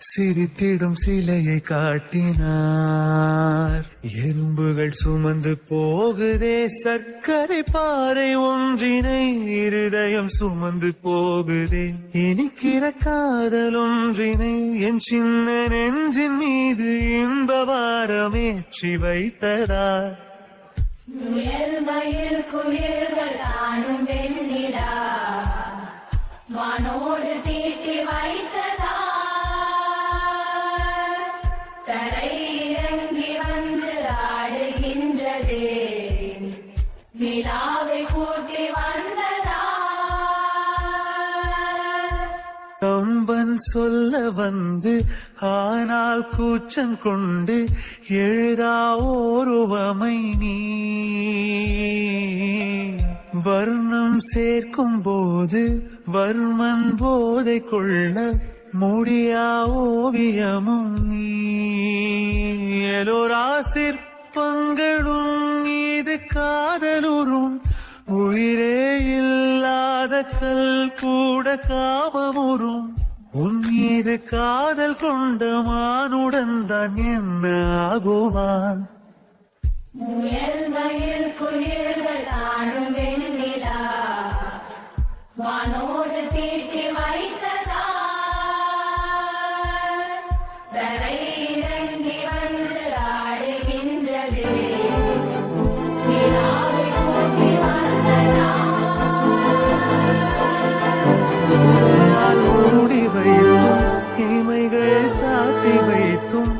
சிரித்திடும் சிலையை காட்டினார். எறும்புகள் சுமந்து போகுதே சர்க்கரை பாறை ஒன்றினை இருதயம் சுமந்து போகுதே. இனிக்கிற காதல் ஒன்றினை என் சின்ன நெஞ்சின் மீது இன்ப வாரமேற்றி வைத்ததார் முயல் மயில் குயில்கள் தானும் வெண்ணிலா வானோடு தீட்டி வைத்ததா கூட்டி வந்ததா? கம்பன் சொல்ல வந்து ஆனால் கூச்சம் கொண்டு எழுதா ஓருவமை நீ. வர்ணம் சேர்க்கும் போது வர்மன் போதை கொள்ள முடியா ஓவியமும் நீ. எலோரா சிற்பங்களும் மீது காதலுறும் உயிரே இல்லாத கல் கூட காமமுறும் உன் மீது காதல் கொண்ட மானுடன் தான் என்ன ஆகுவான்? முயல் மயில் குயில்கள் தானும் வானோடு தீட்டி வைத்த வைத்தும்